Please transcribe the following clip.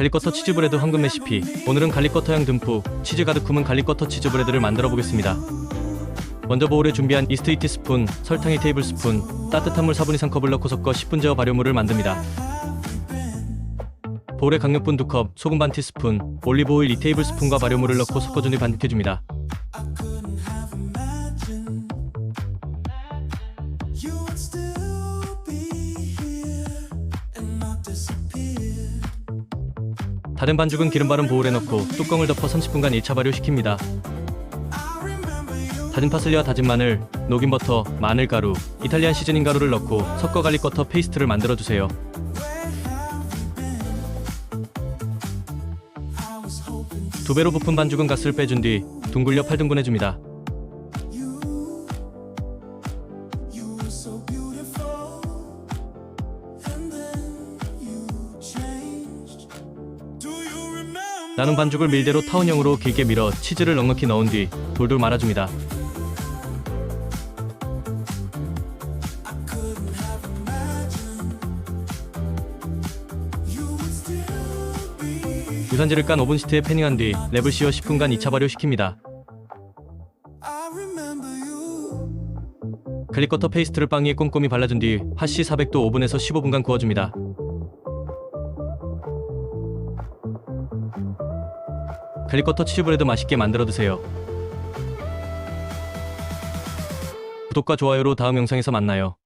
갈릭버터 치즈브레드 황금 레시피. 오늘은 갈릭버터 향 듬뿍 치즈 가득 품은 갈릭버터 치즈브레드를 만들어 보겠습니다. 먼저 보울에 준비한 이스트 2티스푼 설탕 2테이블스푼 따뜻한 물 4분 이상 컵을 넣고 섞어 10분 저어 발효물을 만듭니다. 보울에 강력분 2컵 소금 반 티스푼 올리브 오일 2테이블스푼과 발효물을 넣고 섞어준 뒤 반죽해줍니다 다른 반죽은 기름 바른 보울에 넣고 뚜껑을 덮어 30분간 1차 발효시킵니다. 다진 파슬리와 다진 마늘, 녹인 버터, 마늘 가루, 이탈리안 시즈닝 가루를 넣고 섞어 갈릭 버터 페이스트를 만들어 주세요. 두 배로 부푼 반죽은 가스를 빼준 뒤 둥글려 8등분 해줍니다. 나는 반죽을 밀대로 타원형으로 길게 밀어 치즈를 넉넉히 넣은 뒤 돌돌 말아줍니다. 유산지를 깐 오븐 시트에 패닝한 뒤 랩을 씌워 10분간 2차 발효시킵니다. 버터 페이스트를 빵 위에 꼼꼼히 발라준 뒤 핫시 400도 오븐에서 15분간 구워줍니다. 버터 치즈브레드 맛있게 만들어 드세요. 구독과 좋아요로 다음 영상에서 만나요.